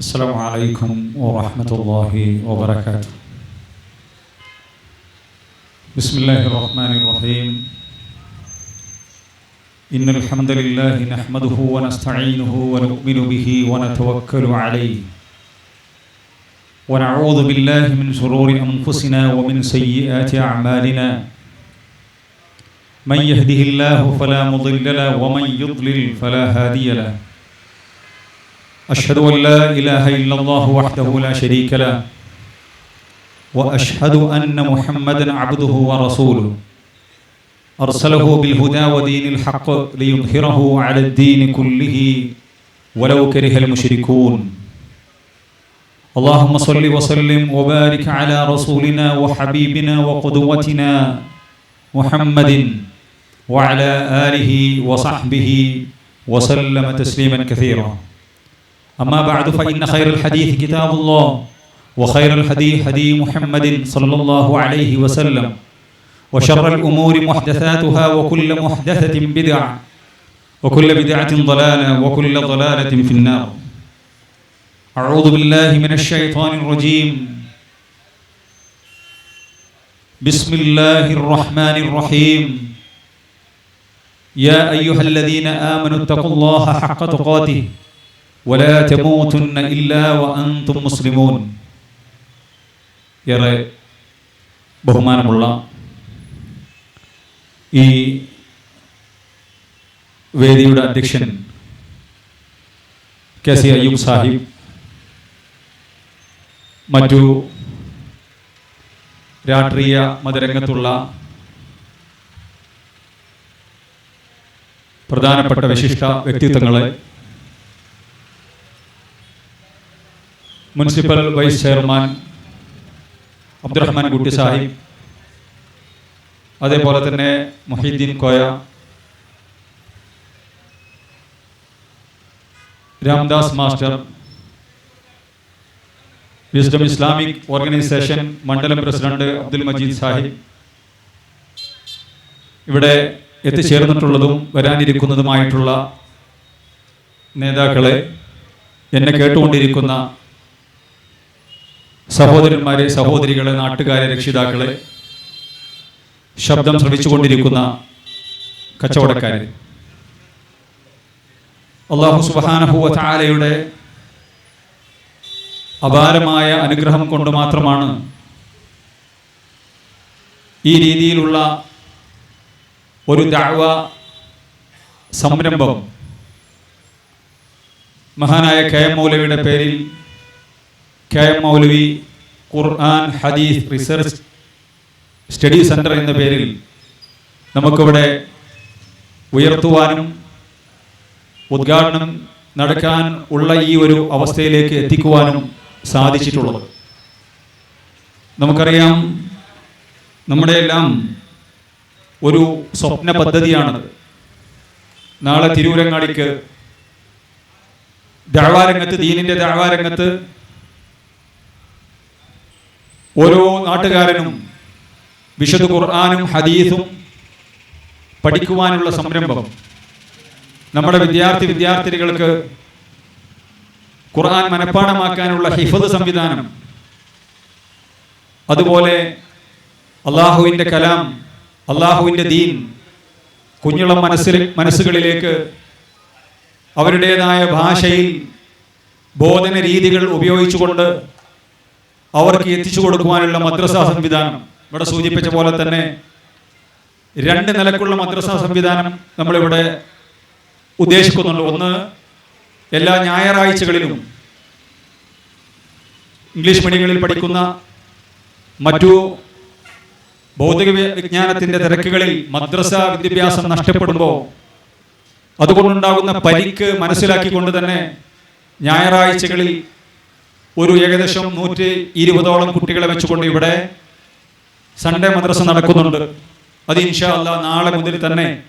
السلام عليكم ورحمة الله وبركاته. بسم الله الرحمن الرحيم. إن الحمد لله نحمده ونستعينه ونؤمن به ونتوكل عليه. ونعوذ بالله من شرور أنفسنا ومن سيئات أعمالنا. من يهده الله فلا مضل له ومن يضلل فلا هادي له. أشهد أن لا إله إلا الله وحده لا شريك له وأشهد أن محمدا عبده ورسوله. أرسله بالهدى ودين الحق ليظهره على الدين كله ولو كره المشركون. اللهم صل وسلم وبارك على رسولنا وحبيبنا وقدوتنا محمد وعلى آله وصحبه وسلم تسليما كثيرا. أما بعد فإن خير الحديث كتاب الله. وخير الحديث حديث محمد صلى الله عليه وسلم. وشر الأمور محدثاتها وكل محدثة بدعة. وكل بدعة ضلالة وكل ضلالة في النار. أعوذ بالله من الشيطان الرجيم. بسم الله الرحمن الرحيم. يا أيها الذين آمنوا اتقوا الله حق تقاته. ولا تموتن إلا وأنتم مسلمون ഏറെ ബഹുമാനമുള്ള ഈ വേദിയുടെ അധ്യക്ഷൻ കെ സി അയ്യൂബ് സാഹിബ് മറ്റു രാഷ്ട്രീയ മതരംഗത്തുള്ള പ്രധാനപ്പെട്ട വിശിഷ്ട വ്യക്തിത്വങ്ങളെ municipal vice chairman Abdurahman Kutty Sahib അതേപോലെ തന്നെ Mohiyuddin Koya Ramdas master Wisdom Islamic Organisation മണ്ഡലം പ്രസിഡന്റ് അബ്ദുൽ മജീദ് സാഹിബ് ഇവിടെ എത്തിച്ചേർന്നിട്ടുള്ളതും വരാനിരിക്കുന്നതുമായിട്ടുള്ള നേതാക്കളെ എന്നെ കേട്ടുകൊണ്ടിരിക്കുന്ന സഹോദരന്മാരെ സഹോദരികളെ നാട്ടുകാരെ രക്ഷിതാക്കളെ ശബ്ദം ശ്രവിച്ചുകൊണ്ടിരിക്കുന്ന കച്ചവടക്കാരെ. അള്ളാഹു സുബാനഹുവ ചാലയുടെ അപാരമായ അനുഗ്രഹം കൊണ്ട് മാത്രമാണ് ഈ രീതിയിലുള്ള ഒരു ദാഴ്വ സംരംഭം. മഹാനായ കെ എം മൗലവിയുടെ പേരിൽ കെ എം മൗലവി ഖുർആൻ ഹദീസ് റിസർച്ച് സ്റ്റഡി സെന്റർ എന്ന പേരിൽ നമുക്കിവിടെ ഉയർത്തുവാനും ഉദ്ഘാടനം നടക്കാൻ ഉള്ള ഈ ഒരു അവസ്ഥയിലേക്ക് എത്തിക്കുവാനും സാധിച്ചിട്ടുള്ളത്. നമുക്കറിയാം നമ്മുടെ എല്ലാം ഒരു സ്വപ്ന പദ്ധതിയാണത്. നാളെ തിരൂരങ്ങാടിക്ക് ദഴവാരംഗത്ത് ദീനിന്റെ ദാവാരംഗത്ത് ഓരോ നാട്ടുകാരനും വിശുദ്ധ ഖുർആാനും ഹദീസും പഠിക്കുവാനുള്ള സംരംഭം. നമ്മുടെ വിദ്യാർത്ഥി വിദ്യാർത്ഥിനികൾക്ക് ഖുർആൻ മനഃപ്പാടമാക്കാനുള്ള ഹിഫദ് സംവിധാനം. അതുപോലെ അള്ളാഹുവിന്റെ കലാം അള്ളാഹുവിന്റെ ദീൻ കുഞ്ഞുള്ള മനസ്സിൽ മനസ്സുകളിലേക്ക് അവരുടേതായ ഭാഷയിൽ ബോധന രീതികൾ ഉപയോഗിച്ചുകൊണ്ട് അവർക്ക് എത്തിച്ചു കൊടുക്കുവാനുള്ള മദ്രസ സംവിധാനം. ഇവിടെ സൂചിപ്പിച്ച പോലെ തന്നെ രണ്ട് നിലക്കുള്ള മദ്രസ സംവിധാനം നമ്മളിവിടെ ഉദ്ദേശിക്കുന്നുണ്ട്. ഒന്ന് എല്ലാ ഞായറാഴ്ചകളിലും ഇംഗ്ലീഷ് മീഡിയങ്ങളിൽ പഠിക്കുന്ന മറ്റു ഭൗതിക വിജ്ഞാനത്തിന്റെ തിരക്കുകളിൽ മദ്രസ വിദ്യാഭ്യാസം നഷ്ടപ്പെടുമ്പോൾ അതുകൊണ്ടുണ്ടാകുന്ന പരിക്ക് മനസ്സിലാക്കിക്കൊണ്ട് തന്നെ ഞായറാഴ്ചകളിൽ ഒരു ഏകദേശം നൂറ്റി ഇരുപതോളം കുട്ടികളെ വെച്ചുകൊണ്ട് ഇവിടെ സൺഡേ മദ്രസ നടക്കുന്നുണ്ട്. അത് ഇൻഷാ അല്ല നാളെ മുതൽ തന്നെ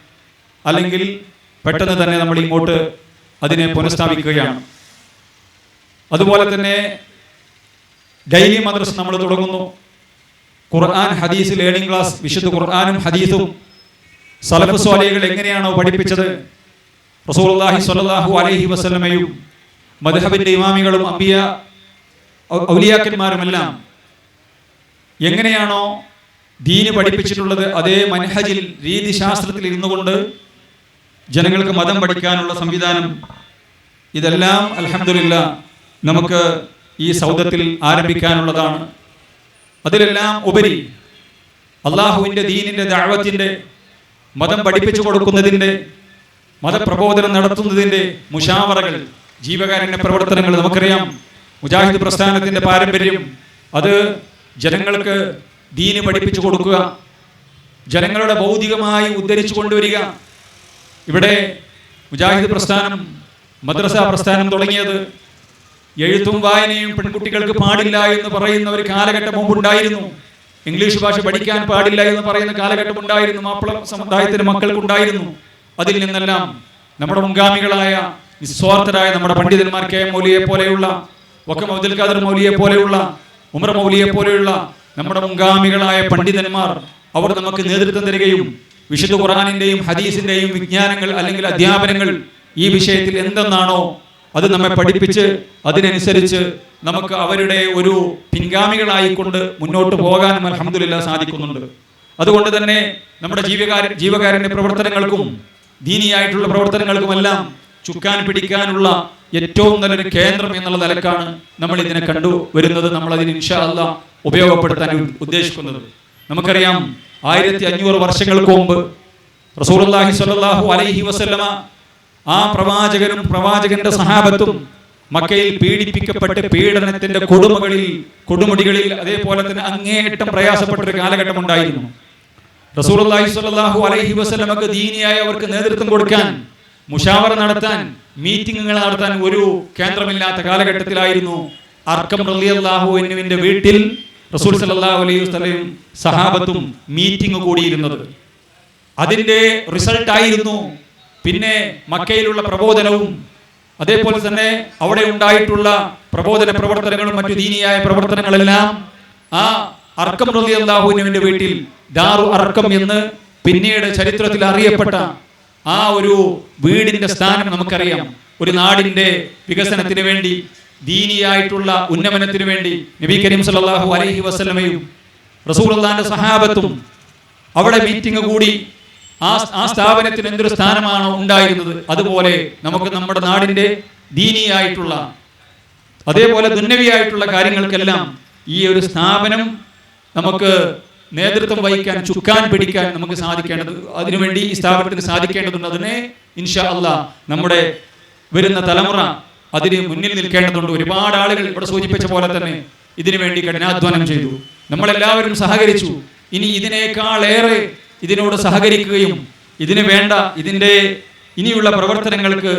അല്ലെങ്കിൽ പെട്ടെന്ന് തന്നെ നമ്മൾ ഇങ്ങോട്ട് അതിനെ പുനഃസ്ഥാപിക്കുകയാണ്. അതുപോലെ തന്നെ ഡെയിലി മദ്രസ നമ്മൾ തുടങ്ങുന്നു. ഖുർആൻ ഹദീസ് ലേണിംഗ് ക്ലാസ് വിശുദ്ധ ഖുർആാനും ഹദീസും സലഫ് സ്വാലികൾ എങ്ങനെയാണോ പഠിപ്പിച്ചത്? റസൂലുള്ളാഹി സ്വല്ലല്ലാഹു അലൈഹി വസല്ലമയും മദ്ഹബിന്റെ ഇമാമികളും ഔ- ഔലിയാക്കന്മാരുമെല്ലാം എങ്ങനെയാണോ ദീന് പഠിപ്പിച്ചിട്ടുള്ളത് അതേ മനഹജിൽ രീതിശാസ്ത്രത്തിൽ ഇരുന്നു കൊണ്ട് ജനങ്ങൾക്ക് മതം പഠിക്കാനുള്ള സംവിധാനം ഇതെല്ലാം അലഹമില്ല നമുക്ക് ഈ സൗദത്തിൽ ആരംഭിക്കാനുള്ളതാണ്. അതിലെല്ലാം ഉപരി അള്ളാഹുവിന്റെ ദീനിന്റെ ദാവത്തിന്റെ മതം പഠിപ്പിച്ചു കൊടുക്കുന്നതിന്റെ മതപ്രബോധനം നടത്തുന്നതിന്റെ മുഷാവറകൾ ജീവകാരുണ്യ പ്രവർത്തനങ്ങൾ നമുക്കറിയാം. മുജാഹിദ് പ്രസ്ഥാനത്തിന്റെ പാരമ്പര്യം അത് ജനങ്ങൾക്ക് ദീന് പഠിപ്പിച്ചു കൊടുക്കുക ജനങ്ങളുടെ ഭൗതികമായി ഉദ്ധരിച്ചു കൊണ്ടുവരിക. ഇവിടെ മുജാഹിദ് പ്രസ്ഥാനം മദ്രസ പ്രസ്ഥാനം തുടങ്ങിയത് എഴുത്തും വായനയും പെൺകുട്ടികൾക്ക് പാടില്ല എന്ന് പറയുന്ന ഒരു കാലഘട്ടം മുമ്പുണ്ടായിരുന്നു. ഇംഗ്ലീഷ് ഭാഷ പഠിക്കാൻ പാടില്ല എന്ന് പറയുന്ന കാലഘട്ടം ഉണ്ടായിരുന്നു മാപ്പിള സമുദായത്തിന്റെ മക്കൾക്കുണ്ടായിരുന്നു. അതിൽ നിന്നെല്ലാം നമ്മുടെ മുൻഗാമികളായ നിസ്വാർത്ഥരായ നമ്മുടെ പണ്ഡിതന്മാർ കെ മൗലിയെ പോലെയുള്ള വക്കം അബ്ദുൽ ഖാദർ മൗലിയെ പോലെയുള്ള ഉമർ മൗലിയെ പോലെയുള്ള നമ്മുടെ മുൻഗാമികളായ പണ്ഡിതന്മാർ അവർ നമുക്ക് നേതൃത്വം തരികയും വിശുദ്ധ ഖുറാനിന്റെയും ഹദീസിന്റെയും വിജ്ഞാനങ്ങൾ അല്ലെങ്കിൽ അധ്യാപനങ്ങൾ ഈ വിഷയത്തിൽ എന്തെന്നാണോ അത് നമ്മെ പഠിപ്പിച്ച് അതിനനുസരിച്ച് നമുക്ക് അവരുടെ ഒരു പിൻഗാമികളായിക്കൊണ്ട് മുന്നോട്ട് പോകാനും അലഹമില്ല സാധിക്കുന്നുണ്ട്. അതുകൊണ്ട് തന്നെ നമ്മുടെ ജീവകാര ജീവകാരന്റെ പ്രവർത്തനങ്ങൾക്കും ദീനിയായിട്ടുള്ള പ്രവർത്തനങ്ങൾക്കുമെല്ലാം ചുക്കാൻ പിടിക്കാനുള്ള ഏറ്റവും നല്ലൊരു കേന്ദ്രം എന്നുള്ള നിലക്കാണ് നമ്മൾ ഇതിനെ കണ്ടു വരുന്നത്. നമ്മൾ അതിന് ഇൻഷാല്ല ഉപയോഗപ്പെടുത്താൻ ഉദ്ദേശിക്കുന്നത്. നമുക്കറിയാം ആയിരത്തി അഞ്ഞൂറ് വർഷങ്ങൾക്ക് മുമ്പ് റസൂലുള്ളാഹി സ്വല്ലല്ലാഹു അലൈഹി വസല്ലമ ആ പ്രവാചകനും പ്രവാചകന്റെ സഹാബത്തും മക്കയിൽ പീഡിപ്പിക്കപ്പെട്ട് പീഡനത്തിന്റെ കൊടുമകളിൽ കൊടുമുടികളിൽ അതേപോലെ തന്നെ അങ്ങേയറ്റം പ്രയാസപ്പെട്ട ഒരു കാലഘട്ടം ഉണ്ടായിരുന്നു. സ്വല്ലല്ലാഹു അലൈഹി വസ്ലമക്ക് ദീനിയായവർക്ക് നേതൃത്വം കൊടുക്കാൻ മുഷാവറ നടത്താൻ മീറ്റിംഗുകൾ നടത്താൻ ഒരു കേന്ദ്രമില്ലാത്ത കാലഘട്ടത്തിലായിരുന്നു. അർക്കം റളിയല്ലാഹു അൻഹുവിന്റെ വീട്ടിൽ റസൂൽ സല്ലല്ലാഹു അലൈഹി സഹാബത്തും മീറ്റിംഗ് കൂടിയിരുന്നത്. അതിന്റെ റിസൾട്ടായിരുന്നു പിന്നെ മക്കയിലുള്ള പ്രബോധനവും അതേപോലെ തന്നെ അവിടെ ഉണ്ടായിട്ടുള്ള പ്രബോധന പ്രവർത്തനങ്ങളും മറ്റു ദീനിയായ പ്രവർത്തനങ്ങളെല്ലാം ആ അർക്കം റളിയല്ലാഹുവിന്റെ വീട്ടിൽ ദാറു അർക്കം എന്ന് പിന്നീട് ചരിത്രത്തിൽ അറിയപ്പെട്ട ആ ഒരു വീടിന്റെ സ്ഥാനം നമുക്കറിയാം. ഒരു നാടിന്റെ വികസനത്തിന് വേണ്ടി ദീനിയായിട്ടുള്ള ഉന്നമനത്തിന് വേണ്ടി നബി കരീം സല്ലല്ലാഹു അലൈഹി വസല്ലമയും റസൂലുള്ളാഹിന്റെ സഹാബത്തും അവിടെ മീറ്റിംഗ് കൂടി ആ ആ സ്ഥാപനത്തിന് എന്തൊരു സ്ഥാനമാണോ ഉണ്ടായിരുന്നത്. അതുപോലെ നമുക്ക് നമ്മുടെ നാടിന്റെ ദീനിയായിട്ടുള്ള അതേപോലെ ദുന്നവിയായിട്ടുള്ള കാര്യങ്ങൾക്കെല്ലാം ഈ ഒരു സ്ഥാപനം നമുക്ക് നേതൃത്വം വഹിക്കാൻ ചുക്കാൻ പിടിക്കാൻ നമുക്ക് സാധിക്കേണ്ടത് അതിനുവേണ്ടി ഈ സ്ഥാപനത്തിന് സാധിക്കേണ്ടതുണ്ട്. അതിനെ ഇൻഷാ അല്ല നമ്മുടെ വരുന്ന തലമുറ അതിന് മുന്നിൽ നിൽക്കേണ്ടതുണ്ട്. ഒരുപാട് ആളുകൾ ഇവിടെ സൂചിപ്പിച്ച പോലെ തന്നെ ഇതിനു വേണ്ടി കഠിനാധ്വാനം ചെയ്തു. നമ്മളെല്ലാവരും സഹകരിച്ചു. ഇനി ഇതിനേക്കാളേറെ ഇതിനോട് സഹകരിക്കുകയും ഇതിന് വേണ്ട ഇതിന്റെ ഇനിയുള്ള പ്രവർത്തനങ്ങൾക്ക്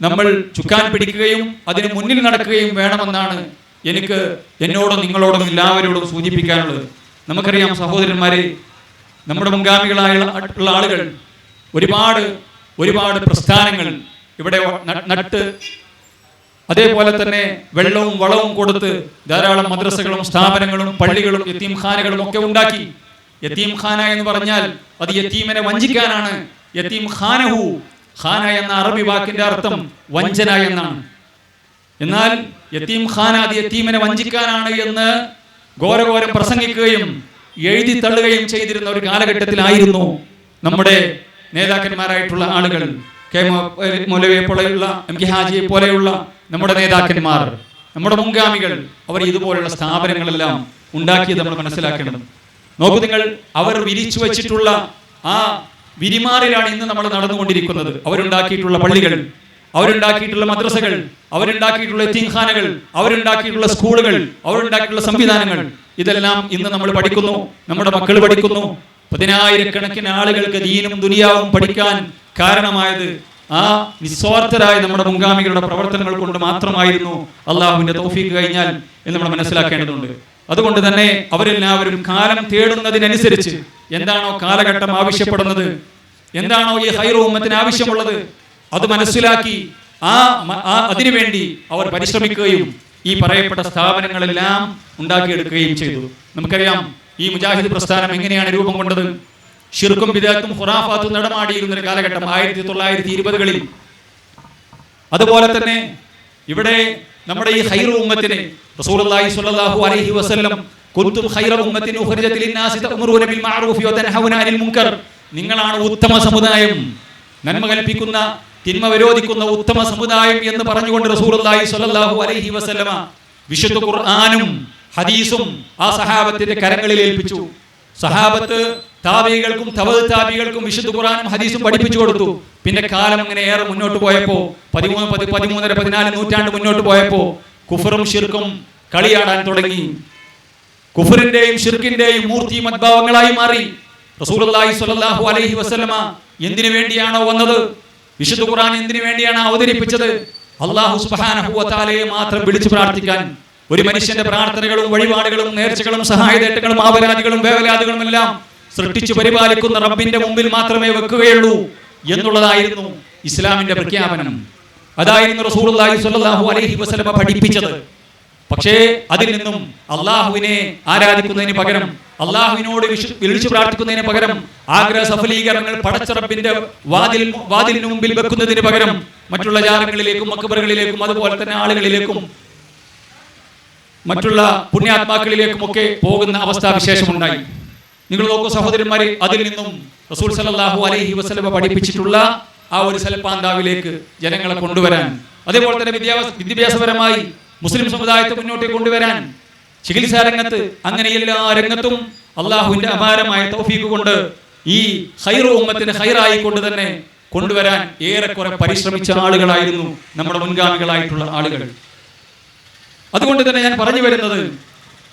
നമ്മൾ ചുക്കാൻ പിടിക്കുകയും അതിന് മുന്നിൽ നടക്കുകയും വേണമെന്നാണ് എനിക്ക് എന്നോടും നിങ്ങളോടും എല്ലാവരോടും സൂചിപ്പിക്കാനുള്ളത്. നമുക്കറിയാം സഹോദരന്മാരെ നമ്മുടെ മുൻഗാമികളായ ആളുകൾ ഒരുപാട് ഒരുപാട് പ്രസ്ഥാനങ്ങൾ ഇവിടെ നട്ട് അതേപോലെ തന്നെ വെള്ളവും വളവും കൊടുത്ത് ധാരാളം മദ്രസകളും സ്ഥാപനങ്ങളും പള്ളികളും യത്തീംഖാനകളും ഒക്കെ ഉണ്ടാക്കി. യത്തീം ഖാന എന്ന് പറഞ്ഞാൽ അത് യത്തീമിനെ വഞ്ചിക്കാനാണ്. യത്തീം ഖാനഹു ഖാന എന്ന അറബി വാക്കിന്റെ അർത്ഥം വഞ്ചന എന്നാണ്. എന്നാൽ യത്തീം ഖാന അത് യത്തീമിനെ വഞ്ചിക്കാനാണ് എന്ന് ഘോരഘോരം പ്രസംഗിക്കുകയും എഴുതി തള്ളുകയും ചെയ്തിരുന്ന ഒരു കാലഘട്ടത്തിലായിരുന്നു നമ്മുടെ നേതാക്കന്മാരായിട്ടുള്ള ആളുകൾ. കെ മൗലവിയെ പോലെയുള്ള എം കെ ഹാജിയെ പോലെയുള്ള നമ്മുടെ നേതാക്കന്മാർ നമ്മുടെ മുൻഗാമികൾ അവർ ഇതുപോലുള്ള സ്ഥാപനങ്ങളെല്ലാം ഉണ്ടാക്കിയത് നമ്മൾ മനസ്സിലാക്കേണ്ടത് നോക്കൂ നിങ്ങൾ അവർ വിരിച്ചു വെച്ചിട്ടുള്ള ആ വിരിമാറിലാണ് ഇന്ന് നമ്മൾ നടന്നുകൊണ്ടിരിക്കുന്നത്. അവരുണ്ടാക്കിയിട്ടുള്ള പള്ളികൾ അവരുണ്ടാക്കിയിട്ടുള്ള മദ്രസകൾ അവരുണ്ടാക്കിയിട്ടുള്ള എത്തീംഖാനകൾ അവരുണ്ടാക്കിയിട്ടുള്ള സ്കൂളുകൾ അവരുണ്ടാക്കിയിട്ടുള്ള സംവിധാനങ്ങൾ. ഇതെല്ലാം ഇന്ന് നമ്മൾ പഠിക്കുന്നു നമ്മുടെ മക്കൾ പഠിക്കുന്നു. പതിനായിരക്കണക്കിന് ആളുകൾക്ക് ദീനും ദുനിയാവും പഠിക്കാൻ കാരണമായത് ആ നിസ്വാർത്ഥരായ നമ്മുടെ മുൻഗാമികളുടെ പ്രവർത്തനങ്ങൾ കൊണ്ട് മാത്രമായിരുന്നു അള്ളാഹുവിന്റെ തൗഫീഖ് കഴിഞ്ഞാൽ എന്ന് നമ്മൾ മനസ്സിലാക്കേണ്ടതുണ്ട്. അതുകൊണ്ട് തന്നെ അവരെല്ലാവരും കാലം തേടുന്നതിനനുസരിച്ച് എന്താണോ കാലഘട്ടം ആവശ്യപ്പെടുന്നത് എന്താണോ ഈ ഹൈറോ ഉമ്മത്തിന് ആവശ്യമുള്ളത് അത് മനസ്സിലാക്കി ആ അതിനുവേണ്ടി അവർ പരിശ്രമിക്കുകയും ഈ പറയപ്പെട്ട സ്ഥാപനങ്ങളെല്ലാം ഉണ്ടാക്കിയെടുക്കുകയും ചെയ്തു. നമുക്കറിയാം ഈ മുജാഹിദ് പ്രസ്ഥാനം എങ്ങനെയാണ് രൂപം കൊണ്ടത്? ഷിർക്കും ബിദാത്തും ഖുറാഫാത്തും നടമാടിയിരുന്ന ഒരു കാലഘട്ടം ആയിരത്തി തൊള്ളായിരത്തി ഇരുപതുകളിൽ അതുപോലെ തന്നെ ഇവിടെ നമ്മുടെ ഈ ഹൈറു ഉമ്മത്തിനെ റസൂലുള്ളാഹി സ്വല്ലല്ലാഹു അലൈഹി വസല്ലം കുന്തും ഖൈറു ഉമ്മത്തിൻ ഉഖ്രിജത് ലിന്നാസി തഅമുറൂന ബിൽ മഅറൂഫി വതൻഹൗന അനിൽ മുൻകർ നിങ്ങളാണ് ഉത്തമ സമുദായം. നന്മ കൽപ്പിക്കുന്ന തിന്മ വിരോധിക്കുന്ന ഉത്തമ സമുദായം എന്ന് പറഞ്ഞുകൊണ്ട് റസൂലുള്ളാഹി സ്വല്ലല്ലാഹു അലൈഹി വസല്ലമ വിശുദ്ധ ഖുർആനും ഹദീസും ആ സഹാബത്തിന്റെ കരങ്ങളിൽ ഏൽപ്പിച്ചു. സഹാബത്ത് താപികൾക്കും തവത് താപികൾക്കും വിശുദ്ധ ഖുറാനും ഹദീസും പഠിപ്പിച്ചു കൊടുത്തു. പിന്നെ കാലം ഇങ്ങനെ ഏറെ മുന്നോട്ട് പോയപ്പോ പതിമൂന്ന് പതി പതിമൂന്നര പതിനാല് നൂറ്റാണ്ട് മുന്നോട്ട് പോയപ്പോ കുഫറും ഷിർക്കും കളിയാടാൻ തുടങ്ങി. കുഫറിന്റെയും ഷിർക്കിന്റെയും മൂർത്തി മദ്ഭാവങ്ങളായി മാറി. റസൂലുള്ളാഹി സ്വല്ലല്ലാഹു അലൈഹി വസല്ലമ എന്തിനു വേണ്ടിയാണോ വന്നത്? വിശുദ്ധ ഖുർആൻ എന്തിനു വേണ്ടിയാണ് അവതരിപ്പിച്ചത്? അള്ളാഹു തആലയെ മാത്രം വിളിച്ചു പ്രാർത്ഥിക്കാൻ. ഒരു മനുഷ്യന്റെ പ്രാർത്ഥനകളും വഴിപാടുകളും നേർച്ചകളും സഹായതേട്ടങ്ങളും ആപരാധികളും വേവലാദികളും എല്ലാം സൃഷ്ടിച്ചു പരിപാലിക്കുന്ന റബ്ബിന്റെ മുമ്പിൽ മാത്രമേ വെക്കുകയുള്ളൂ എന്നുള്ളതായിരുന്നു ഇസ്ലാമിന്റെ പ്രഖ്യാപനം. അതായിരുന്നു സ്വല്ലല്ലാഹു അലൈഹി വസ്ലമ പഠിപ്പിച്ചത്. പക്ഷേ അതിൽ നിന്നും അള്ളാഹുവിനെ ആരാധിക്കുന്നതിന് പകരം അള്ളാഹുവിനോട് വിളിച്ചു പ്രാർത്ഥിക്കുന്നതിന് പകരം ആഗ്രഹ സഫലീകരണങ്ങൾ പടച്ചറപ്പിന്റെ വാതിൽ വാതിലിന് മുമ്പിൽ വെക്കുന്നതിന് പകരം മറ്റുള്ള ജാലങ്ങളിലേക്കും മക്കബറുകളിലേക്കും അതുപോലെ തന്നെ ആളുകളിലേക്കും മറ്റുള്ള പുണ്യാത്മാക്കളിലേക്കും ഒക്കെ പോകുന്ന അവസ്ഥാവിശേഷമുണ്ടായി നിങ്ങൾ നോക്കൂ സഹോദരന്മാരെ അതിൽ നിന്നും റസൂൽ സലാഹു അലൈഹി വസ്ലമ പഠിപ്പിച്ചിട്ടുള്ള ആ ഒരു സൽപാന്താവിലേക്ക് ജനങ്ങളെ കൊണ്ടുവരാൻ. അതേപോലെ തന്നെ വിദ്യാഭ്യാസ വിദ്യാഭ്യാസപരമായി മുസ്ലിം സമുദായത്തെ മുന്നോട്ട് കൊണ്ടുവരാൻ ചികിത്സാ രംഗത്ത് അങ്ങനെ എല്ലാ രംഗത്തും അള്ളാഹുവിന്റെ അപാരമായ തൗഫീഖ് കൊണ്ട് ഈ ഹൈറോമത്തിന് ഹൈറായി കൊണ്ട് തന്നെ കൊണ്ടുവരാൻ ഏറെക്കുറെ പരിശ്രമിച്ച ആളുകളായിരുന്നു നമ്മുടെ മുൻഗാമികളായിട്ടുള്ള ആളുകൾ. അതുകൊണ്ട് തന്നെ ഞാൻ പറഞ്ഞു വരുന്നത്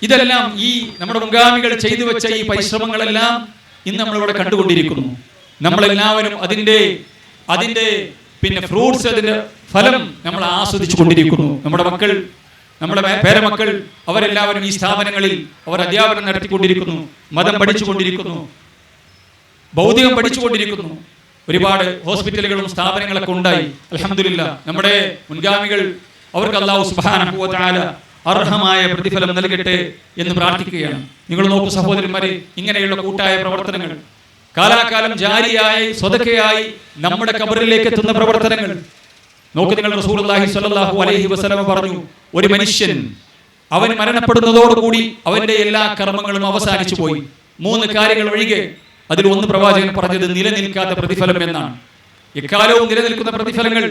ഇതെല്ലാം ഈ നമ്മുടെ മുൻഗാമികൾ ചെയ്തു വെച്ച ഈ പരിശ്രമങ്ങളെല്ലാം ഇന്ന് നമ്മളിവിടെ കണ്ടുകൊണ്ടിരിക്കുന്നു. നമ്മളെല്ലാവരും അതിന്റെ അതിന്റെ പിന്നെ ഫ്രൂട്ട്സ് അതിന്റെ ഫലം നമ്മൾ ആസ്വദിച്ചു കൊണ്ടിരിക്കുന്നു. നമ്മുടെ മക്കൾ നമ്മുടെ പേരമക്കൾ അവരെല്ലാവരും ഈ സ്ഥാപനങ്ങളിൽ അവർ അധ്യാപനം നടത്തിക്കൊണ്ടിരിക്കുന്നു മതം പഠിച്ചുകൊണ്ടിരിക്കുന്നു ഭൗതികം പഠിച്ചുകൊണ്ടിരിക്കുന്നു. ഒരുപാട് ഹോസ്പിറ്റലുകളും സ്ഥാപനങ്ങളൊക്കെ ഉണ്ടായി. അലഹമില്ല നമ്മുടെ മുൻഗാമികൾ അവർക്ക് അള്ളാഹു തആല അർഹമായ പ്രതിഫലം നൽകട്ടെ എന്ന് പ്രാർത്ഥിക്കുകയാണ്. നിങ്ങൾ നോക്കൂ സഹോദരന്മാരെ ഇങ്ങനെയുള്ള കൂട്ടായ പ്രവർത്തനങ്ങൾ. കാലാകാലം ജാരിയായി സ്വതക്കയായി നമ്മുടെ കബറിലേക്ക് എത്തുന്ന പ്രവർത്തനങ്ങൾ. നോക്ക് നിങ്ങൾ റസൂലുള്ളാഹി സ്വല്ലല്ലാഹു അലൈഹി വസല്ലം പറഞ്ഞു ഒരു മനുഷ്യൻ അവൻ മരണപ്പെടുന്നതോടുകൂടി അവന്റെ എല്ലാ കർമ്മങ്ങളും അവസാനിച്ചു പോയി. മൂന്ന് കാര്യങ്ങൾ ഒഴികെ അതിൽ ഒന്ന് പ്രവാചകൻ പറഞ്ഞത് നിലനിൽക്കാത്ത പ്രതിഫലം എന്നാണ്. എക്കാലവും നിലനിൽക്കുന്ന പ്രതിഫലങ്ങൾ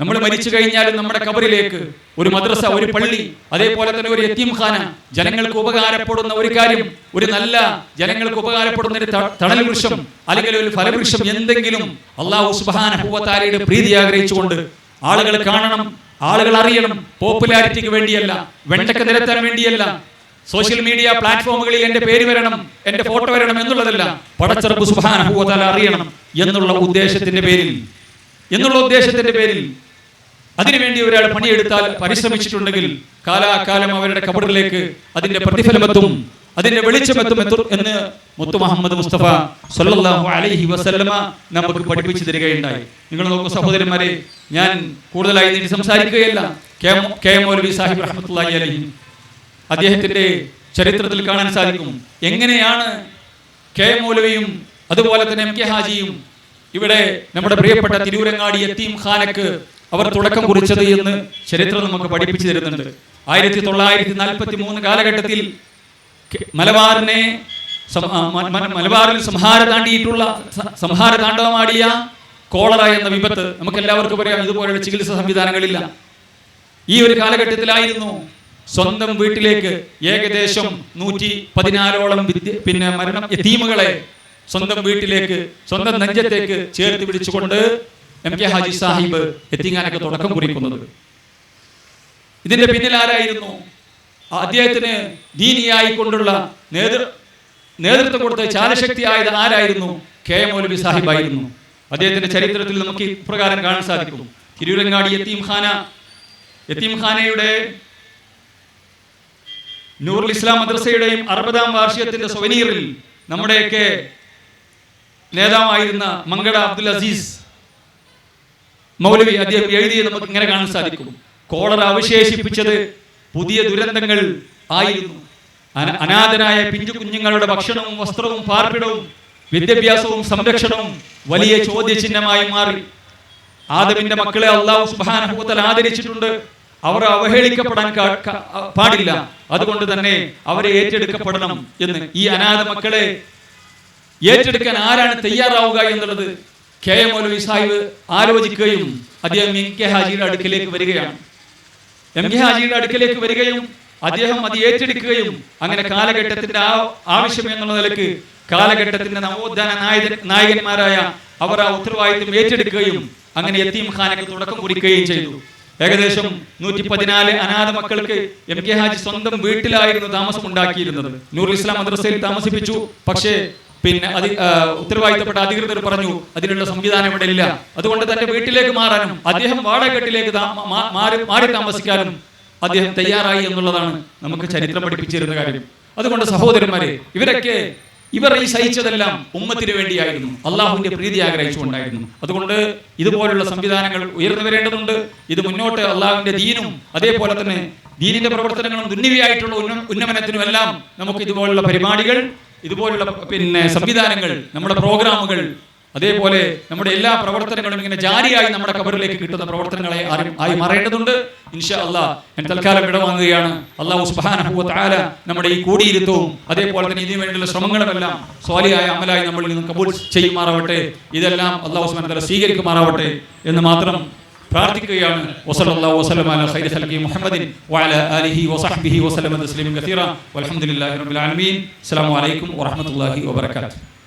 നമ്മൾ മരിച്ചു കഴിഞ്ഞാലും നമ്മുടെ കബറിലേക്ക് ഒരു മദ്രസ ഒരു പള്ളി അതേപോലെ തന്നെ ഒരു യത്തീംഖാന ജനങ്ങൾക്ക് ഉപകാരപ്പെടുന്ന ഒരു കാര്യം ഒരു നല്ല ജനങ്ങൾക്ക് ഉപകാരപ്പെടുന്ന ഒരു തണൽ വൃക്ഷം അല്ലെങ്കിൽ ഒരു ഫലവൃക്ഷം എന്തെങ്കിലും അള്ളാഹു സുബാനഹുവത്താരയുടെ പ്രീതി ആഗ്രഹിച്ചുകൊണ്ട് ആളുകൾ കാണണം ആളുകൾ അറിയണം. പോപ്പുലാരിറ്റിക്ക് വേണ്ടിയല്ല വെണ്ടക്ക് നിരത്താൻ വേണ്ടിയല്ല. സോഷ്യൽ മീഡിയ പ്ലാറ്റ്ഫോമുകളിൽ എന്റെ പേര് വരണം എന്റെ ഫോട്ടോ വരണം എന്നുള്ളതല്ല. പടച്ചറപ്പ് സുബാനഹുവത്താല അറിയണം എന്നുള്ള ഉദ്ദേശത്തിന്റെ പേരിൽ. എന്നുള്ള ഉദ്ദേശത്തിന്റെ പേരിൽ. അതിനുവേണ്ടി ഒരാൾ പണിയെടുത്താൽ പരിശ്രമിച്ചിട്ടുണ്ടെങ്കിൽ കാലാകാലം അവരുടെ കബറിലേക്ക് അതിന്റെ പ്രതിഫലമെത്തും. അതിന്റെ വെളിച്ചമെത്തും എത്തും എന്ന് മുത്തു മുഹമ്മദ് മുസ്തഫ സല്ലല്ലാഹു അലൈഹി വസല്ലമ നമുക്ക് പഠിപ്പിച്ചു തരികയുണ്ടായി. നിങ്ങൾ നോക്കൂ സഹോദരന്മാരെ ഞാൻ കൂടുതലായി നീട്ടി സംസാരിക്കുകയല്ല. കെ എം- മൗലവി സാഹിബ് റഹ്മത്തുള്ളാഹി അലൈഹി. അദ്ദേഹത്തിന്റെ ചരിത്രത്തിൽ കാണാൻ സാധിക്കും. എങ്ങനെയാണ് കെ എം മൗലവിയും അതുപോലെ തന്നെ എം കെ ഹാജിയും ഇവിടെ നമ്മുടെ പ്രിയപ്പെട്ട തിരൂരങ്ങാടി എത്തീം ഖാനക്ക് അവർ തുടക്കം കുറിച്ചത് എന്ന് ചരിത്രം നമുക്ക് പഠിപ്പിച്ചു തരുന്നുണ്ട്. ആയിരത്തി തൊള്ളായിരത്തി നാൽപ്പത്തി മൂന്ന് കാലഘട്ടത്തിൽ മലബാറിനെ മലബാറിൽ സംഹാര താണ്ടിയിട്ടുള്ള സംഹാര താണ്ഡവമാടിയ കോളറ എന്ന വിപത്ത് നമുക്ക് എല്ലാവർക്കും പറയാം ഇതുപോലെയുള്ള ചികിത്സാ സംവിധാനങ്ങളില്ല. ഈ ഒരു കാലഘട്ടത്തിലായിരുന്നു സ്വന്തം വീട്ടിലേക്ക് ഏകദേശം നൂറ്റി പതിനാലോളം പിന്നെ മരണം എത്തീമുകളെ സ്വന്തം വീട്ടിലേക്ക് സ്വന്തം നെഞ്ചത്തേക്ക് ചേർത്ത് പിടിച്ചുകൊണ്ട് എം കെ ഹാജി സാഹിബ് എത്തിങ്ങാനൊക്കെ തുടക്കം കുറിക്കുന്നത്. ഇതിന്റെ പിന്നിൽ ആരായിരുന്നു അദ്ദേഹത്തിന് ദീനിയായി കൊണ്ടുള്ള നേതൃ നേതൃത്വം കൊടുത്ത ചാലശക്തിയായത് ആരായിരുന്നു? കെ എം മൗലവി സാഹിബായിരുന്നു. അദ്ദേഹത്തിന്റെ ചരിത്രത്തിൽ നമുക്ക് ഇപ്രകാരം കാണാൻ സാധിക്കും. തിരൂരങ്ങാടി യത്തീംഖാന യത്തീംഖാനയുടെ നൂറുൽ ഇസ്ലാം മദ്രസയുടെയും അറുപതാം വാർഷികത്തിന്റെ സൊവനീറിൽ നമ്മുടെയൊക്കെ നേതാവായിരുന്ന മങ്കട അബ്ദുൽ അസീസ് മൗലവി അദ്ദേഹം എഴുതിയത് നമുക്ക് ഇങ്ങനെ കാണാൻ സാധിക്കും. കോളർ അവശേഷിപ്പിച്ചത് പുതിയ ദുരന്തങ്ങൾ ആയിരുന്നു. അന- അനാഥരായ പിഞ്ചു കുഞ്ഞുങ്ങളുടെ ഭക്ഷണവും വസ്ത്രവും പാർപ്പിടവും വിദ്യാഭ്യാസവും സംരക്ഷണവും വലിയ ചോദ്യചിഹ്നമായി മാറി. ആദമിന്റെ മക്കളെ അള്ളാഹു സുബാനഹൂത്തൽ ആദരിച്ചിട്ടുണ്ട്. അവർ അവഹേളിക്കപ്പെടാൻ പാടില്ല. അതുകൊണ്ട് തന്നെ അവരെ ഏറ്റെടുക്കപ്പെടണം എന്ന്. ഈ അനാഥ മക്കളെ ഏറ്റെടുക്കാൻ ആരാണ് തയ്യാറാവുക എന്നുള്ളത് കെ എം ഒലി സാഹിബ് ആലോചിക്കുകയും അദ്ദേഹം എം കെ ഹാജിയുടെ അടുക്കിലേക്ക് വരികയാണ്. എം കെ ഹാജിയുടെ അടുക്കലേക്ക് വരികയും അദ്ദേഹം അത് ഏറ്റെടുക്കുകയും അങ്ങനെ കാലഘട്ടത്തിന്റെ ആവശ്യം എന്നുള്ള നിലയ്ക്ക് കാലഘട്ടത്തിന്റെ നവോത്ഥാന നായക നായകന്മാരായ അവർ ആ ഉത്തരവാദിത്വം ഏറ്റെടുക്കുകയും അങ്ങനെ യത്തീം ഖാനൊക്കെ തുടക്കം കുറിക്കുകയും ചെയ്തു. ഏകദേശം നൂറ്റി പതിനാല് അനാഥ മക്കൾക്ക് എം കെ ഹാജി സ്വന്തം വീട്ടിലായിരുന്നു താമസം ഉണ്ടാക്കിയിരുന്നത് നൂറുൽ ഇസ്ലാം മദ്രസയിൽ താമസിപ്പിച്ചു. പക്ഷേ പിന്നെ അതി ഉത്തരവാദിത്തപ്പെട്ട അധികൃതർ പറഞ്ഞു അതിനുള്ള സംവിധാനം ഇവിടെ ഇല്ല. അതുകൊണ്ട് തന്റെ വീട്ടിലേക്ക് മാറാനും അദ്ദേഹം വാടകെട്ടിലേക്ക് മാറി താമസിക്കാനും അദ്ദേഹം തയ്യാറായി എന്നുള്ളതാണ് നമുക്ക് ചരിത്രം പഠിപ്പിച്ചിരുന്ന കാര്യം. അതുകൊണ്ട് സഹോദരന്മാരെ ഇവരൊക്കെ ഇവർ ഈ സഹിച്ചതെല്ലാം ഉമ്മത്തിന് വേണ്ടിയായിരുന്നു. അള്ളാഹുവിന്റെ പ്രീതി ആഗ്രഹിച്ചുകൊണ്ടായിരുന്നു. അതുകൊണ്ട് ഇതുപോലുള്ള സംവിധാനങ്ങൾ ഉയർന്നു വരേണ്ടതുണ്ട്. ഇത് മുന്നോട്ട് അള്ളാഹുവിന്റെ ദീനും അതേപോലെ തന്നെ ദീനിന്റെ പ്രവർത്തനങ്ങളും ദുന്നിവിയായിട്ടുള്ള ഉന്നമനത്തിനുമെല്ലാം ഉന്നമനത്തിനും എല്ലാം നമുക്ക് ഇതുപോലുള്ള പരിപാടികൾ ഇതുപോലുള്ള പിന്നെ സംവിധാനങ്ങൾ നമ്മുടെ പ്രോഗ്രാമുകൾ അതേപോലെ നമ്മുടെ എല്ലാ പ്രവർത്തനങ്ങളും ഇങ്ങനെ ജാരിയായി നമ്മുടെ കബറിലേക്ക് കിട്ടുന്ന പ്രവർത്തനങ്ങളെ ആയി മാറേണ്ടതുണ്ട്. ഇൻഷാ അല്ലാ ഞാൻ തൽക്കാലം ഇടവാങ്ങുകയാണ് അള്ളാഹു സുബ്ഹാനഹു വ തആല നമ്മുടെ ഈ കൂടിയിരുത്തവും അതേപോലെ തന്നെ ഇതിനു വേണ്ടിയുള്ള ശ്രമങ്ങളുമെല്ലാം സ്വാലിയായ അമലായി നമ്മളിൽ നിന്ന് കബൂൽ ചെയ്യുമാറാവട്ടെ. ഇതെല്ലാം അള്ളാഹു സുബാൻ തല സ്വീകരിക്കുമാറാവട്ടെ എന്ന് മാത്രം പ്രാർത്ഥിക്കുകയാണ് വസല്ലല്ലാഹു വസല്ലമ അലാ ഖൈരി ഖൽഖി മുഹമ്മദിൻ വഅലാ ആലിഹി വസഹ്ബിഹി വസല്ലമ തസ്ലീമൻ കസീറ വൽഹംദുലില്ലാഹി റബ്ബിൽ ആലമീൻ അസ്സലാമു അലൈക്കും വറഹ്മത്തുള്ളാഹി വബറകാതുഹു